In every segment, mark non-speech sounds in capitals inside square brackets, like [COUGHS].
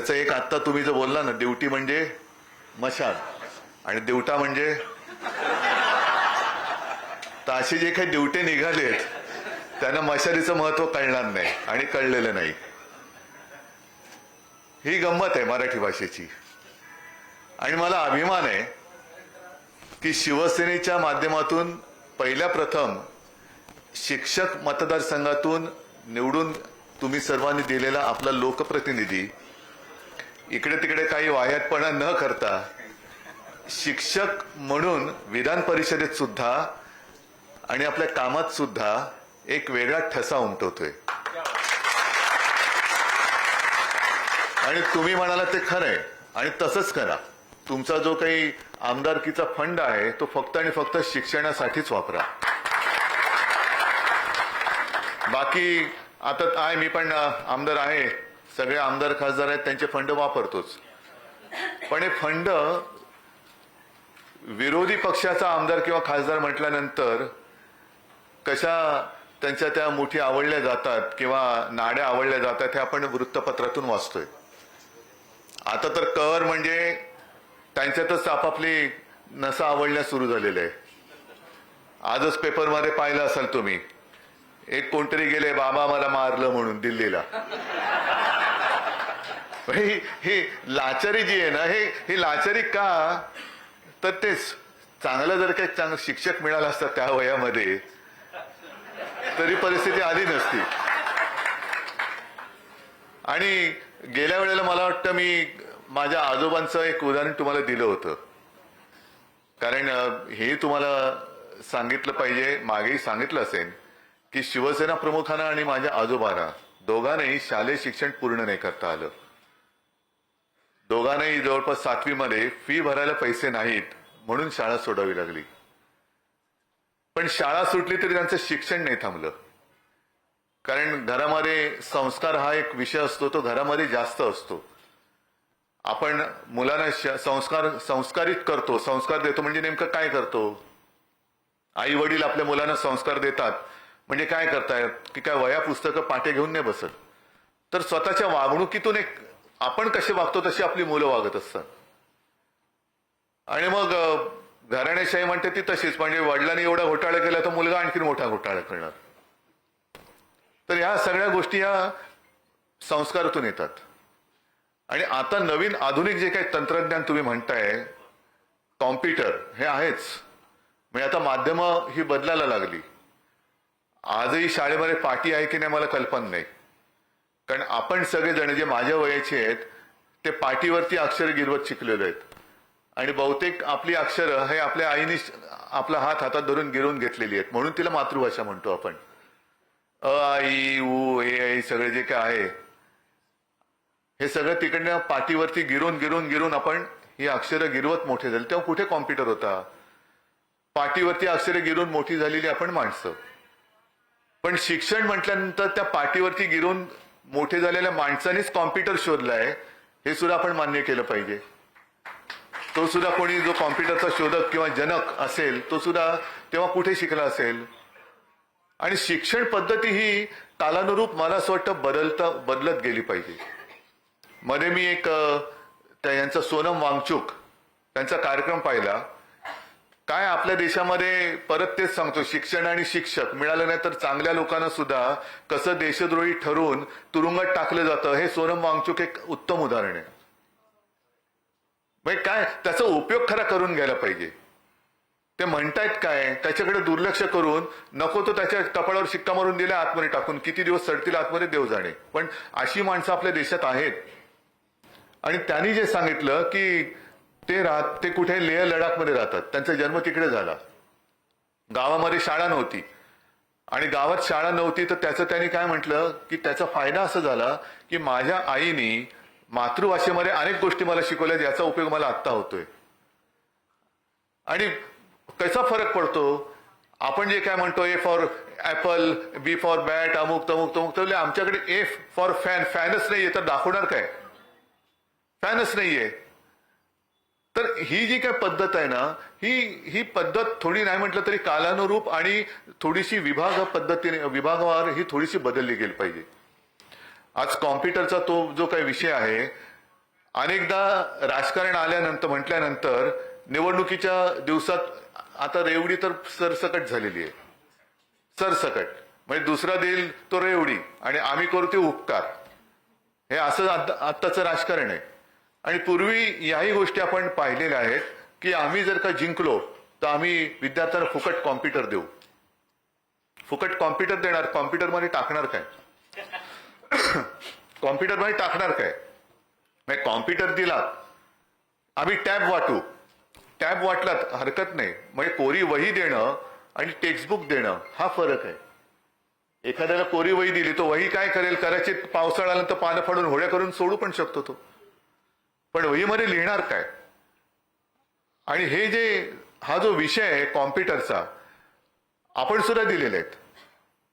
त्याचं एक आत्ता तुम्ही जो बोलला ना ड्युटी म्हणजे मशाल आणि देवटा म्हणजे तर असे जे काही ड्युटे निघालेत त्यांना मशालीचं महत्त्व कळणार नाही आणि कळलेलं नाही. ही गंमत आहे मराठी भाषेची. आणि मला अभिमान आहे की शिवसेनेच्या माध्यमातून पहिल्या प्रथम शिक्षक मतदारसंघातून निवडून तुम्ही सर्वांनी दिलेला आपला लोकप्रतिनिधी इकडे तिकडे काही वाह्यातपणा न करता शिक्षक म्हणून विधान परिषदेत सुद्धा आणि आपल्या कामात सुद्धा एक वेगळा ठसा उमटवतोय. आणि तुम्ही म्हणाला ते खरंय. आणि तसंच करा. तुमचा जो काही आमदारकीचा फंड आहे तो फक्त आणि फक्त शिक्षणासाठीच वापरा. बाकी आता आहे मी पण आमदार आहे. सगळे आमदार खासदार आहेत त्यांचे फंड वापरतोच. पण हे फंड विरोधी पक्षाचा आमदार किंवा खासदार म्हटल्यानंतर कशा त्यांच्या त्या मुठी आवडल्या जातात किंवा नाड्या आवडल्या जातात हे आपण वृत्तपत्रातून वाचतोय. आता तर कर म्हणजे त्यांच्यातच आपापली नसा आवडण्यास सुरू झालेले आहे आजच पेपरमध्ये पाहिलं असाल तुम्ही एक कोणतरी गेले बाबा मला मारलं म्हणून दिल्लीला. ही ही लाचारी जी आहे ना हे ही लाचारी का? तर तेच चांगलं जर काही चांगलं शिक्षक मिळाला असता त्या वयामध्ये तरी परिस्थिती आली नसती. आणि गेल्या वेळेला मला वाटतं मी माझ्या आजोबांचं एक उदाहरण तुम्हाला दिलं होतं. कारण हे तुम्हाला सांगितलं पाहिजे मागेही सांगितलं असेल की शिवसेना प्रमुखांना आणि माझ्या आजोबांना दोघांनाही शालेय शिक्षण पूर्ण नाही करता आलं. दोघांनाही जवळपास सातवीमध्ये फी भरायला पैसे नाहीत म्हणून शाळा सोडावी लागली. पण शाळा सुटली तरी त्यांचं शिक्षण नाही थांबलं. कारण घरामध्ये संस्कार हा एक विषय असतो तो घरामध्ये जास्त असतो. आपण मुलांना श- संस्कार संस्कारित करतो संस्कार देतो म्हणजे नेमकं काय करतो? आई वडील आपल्या मुलांना संस्कार देतात म्हणजे काय करतायत? की काय वया पुस्तकं पाटे घेऊन नाही बसत. तर स्वतःच्या वागणुकीतून एक आपण कसे वागतो तशी आपली मुलं वागत असतात. आणि मग घराण्याशाही म्हणते ती तशीच म्हणजे वडिलांनी एवढा घोटाळा केला तर मुलगा आणखी मोठा घोटाळा करणार. तर ह्या सगळ्या गोष्टी ह्या संस्कारातून येतात. आणि आता नवीन आधुनिक जे काही तंत्रज्ञान तुम्ही म्हणताय कॉम्प्युटर हे आहेच. म्हणजे आता माध्यमं ही बदलायला लागली. आजही शाळेमध्ये पाठी आहे की नाही मला कल्पना नाही. कारण आपण सगळेजण जे माझ्या वयाचे आहेत ते पाठीवरती अक्षर गिरवत शिकलेलो आहेत. आणि बहुतेक आपली अक्षरं हे आपल्या आईने आपला हात हातात धरून गिरवून घेतलेली आहेत. म्हणून तिला मातृभाषा म्हणतो आपण. अ आई उ ए आई सगळे जे काय आहे हे सगळं तिकडनं पाठीवरती गिरून गिरून गिरून आपण ही अक्षरं गिरवत मोठे झाले. तेव्हा कुठे कॉम्प्युटर होता? पाठीवरती अक्षरं गिरून मोठी झालेली आपण माणसं. पण शिक्षण म्हटल्यानंतर त्या पाठीवरती गिरून मोठे झालेल्या माणसानेच कॉम्प्युटर शोधलाय हे सुद्धा आपण मान्य केलं पाहिजे. तो सुद्धा कोणी जो कॉम्प्युटरचा शोधक किंवा जनक असेल तो सुद्धा तेव्हा कुठे शिकला असेल? आणि शिक्षण पद्धती ही कालानुरूप मला असं वाटतं बदलता बदलत गेली पाहिजे. मध्ये मी एक त्या यांचा सोनम वांगचूक त्यांचा कार्यक्रम पाहिला. काय आपल्या देशामध्ये परत तेच सांगतो शिक्षण आणि शिक्षक मिळालं नाही तर चांगल्या लोकांना सुद्धा कसं देशद्रोही ठरवून तुरुंगात टाकलं जातं हे सोनम वांगचूक एक उत्तम उदाहरण आहे. म्हणजे काय त्याचा उपयोग खरा करून घ्यायला पाहिजे. ते म्हणतायत काय त्याच्याकडे दुर्लक्ष करून नको तो त्याच्या कपाळावर शिक्का मारून दिला आतमध्ये टाकून किती दिवस सडतील आतमध्ये देव जाणे. पण अशी माणसं आपल्या देशात आहेत. आणि त्यांनी जे सांगितलं की ते राहत ते कुठे लेह लडाखमध्ये राहतात. त्यांचा जन्म तिकडे झाला. गावामध्ये शाळा नव्हती. आणि गावात शाळा नव्हती तर त्याचं त्यांनी काय म्हटलं की त्याचा फायदा असा झाला की माझ्या आईने मातृभाषेमध्ये अनेक गोष्टी मला शिकवल्या ज्याचा उपयोग मला आत्ता होतोय. आणि कसा फरक पडतो? आपण जे काय म्हणतो A for apple B for bat अमुक तमुक तमुक तर आमच्याकडे ए फॉर फॅन फॅनच नाहीये तर दाखवणार काय? फॅनच नाहीये. तर ही जी काय पद्धत आहे ना ही ही पद्धत थोडी नाही म्हटलं तरी कालानुरूप आणि थोडीशी विभाग पद्धतीने विभागवार ही थोडीशी बदलली गेली पाहिजे. आज कॉम्प्युटरचा तो जो काही विषय आहे अनेकदा राजकारण आल्यानंतर म्हटल्यानंतर निवडणुकीच्या दिवसात आता रेवडी तर सरसकट झालेली आहे. सरसकट. म्हणजे दुसरा देईल तो रेवडी आणि आम्ही करू ते उपकार. हे असं आत्ताचं राजकारण आहे. आणि पूर्वी याही गोष्टी आपण पाहिलेल्या आहेत की आम्ही जर का जिंकलो तर आम्ही विद्यार्थ्यांना फुकट कॉम्प्युटर देऊ. फुकट कॉम्प्युटर देणार कॉम्प्युटरमध्ये टाकणार काय? [COUGHS] कॉम्प्युटरमध्ये टाकणार काय? म्हणजे कॉम्प्युटर दिला आम्ही टॅब वाटू. टॅब वाटलात हरकत नाही. म्हणजे कोरी वही देणं आणि टेक्स्टबुक देणं हा फरक आहे. एखाद्याला कोरी वही दिली तो वही काय करेल? कदाचित पावसाळा आल्यानंतर पानं फाडून होड्या करून सोडू पण शकतो तो. पण वहीमध्ये लिहिणार काय? आणि हे जे हा जो विषय आहे कॉम्प्युटरचा आपण सुद्धा दिलेले आहेत.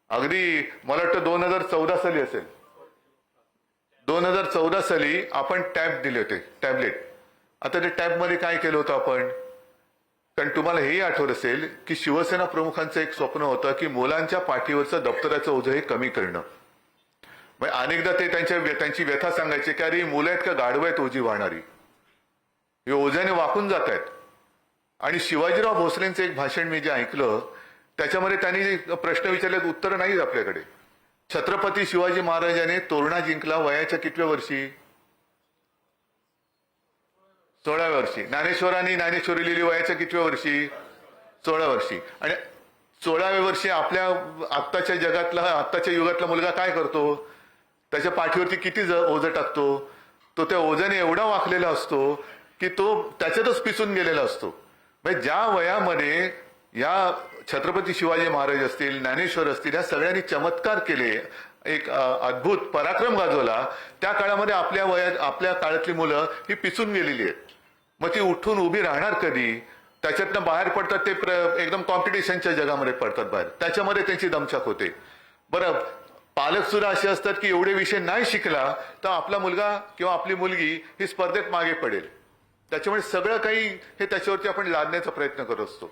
अगदी मला वाटतं दोन हजार चौदा साली असेल. दोन हजार चौदा साली आपण टॅब दिले होते टॅबलेट. आता ते टॅबमध्ये काय केलं होतं आपण? कारण तुम्हाला हेही आठवत असेल की शिवसेना प्रमुखांचं एक स्वप्न होतं की मुलांच्या पाठीवरचं दप्तराचं ओझं हे कमी करणं. म्हणजे अनेकदा ते त्यांच्या त्यांची व्यथा सांगायचे की अरे मुलं आहेत का? गाढव आहेत ओझी वाहणारी. हे ओझ्याने वाकून जात आहेत. आणि शिवाजीराव भोसलेंचं एक भाषण मी जे ऐकलं त्याच्यामध्ये त्यांनी जे प्रश्न विचारले उत्तर नाही आपल्याकडे. छत्रपती शिवाजी महाराजांनी तोरणा जिंकला वयाच्या कितव्या वर्षी? सोळाव्या वर्षी. ज्ञानेश्वरांनी ज्ञानेश्वरी लिहिली वयाच्या कितव्या वर्षी? सोळा वर्षी. आणि सोळाव्या वर्षी आपल्या आत्ताच्या जगातला आत्ताच्या युगातला मुलगा काय करतो? त्याच्या पाठीवरती किती ज- ओझं टाकतो? तो त्या ओझ्याने एवढा वाकलेला असतो की तो त्याच्यातच पिसून गेलेला असतो. म्हणजे ज्या वयामध्ये या छत्रपती शिवाजी महाराज असतील ज्ञानेश्वर असतील या सगळ्यांनी चमत्कार केले एक अद्भुत पराक्रम गाजवला त्या काळामध्ये आपल्या वयात आपल्या काळातली मुलं ही पिसून गेलेली आहेत. मग ती उठून उभी राहणार कधी? त्याच्यातनं बाहेर पडतात ते प्र- एकदम कॉम्पिटिशनच्या जगामध्ये पडतात बाहेर. त्याच्यामध्ये त्यांची दमछाक होते. बरं पालक सुद्धा असे असतात की एवढे विषय नाही शिकला तर आपला मुलगा किंवा आपली मुलगी ही स्पर्धेत मागे पडेल. त्याच्यामुळे सगळं काही हे त्याच्यावरती आपण लादण्याचा प्रयत्न करत असतो.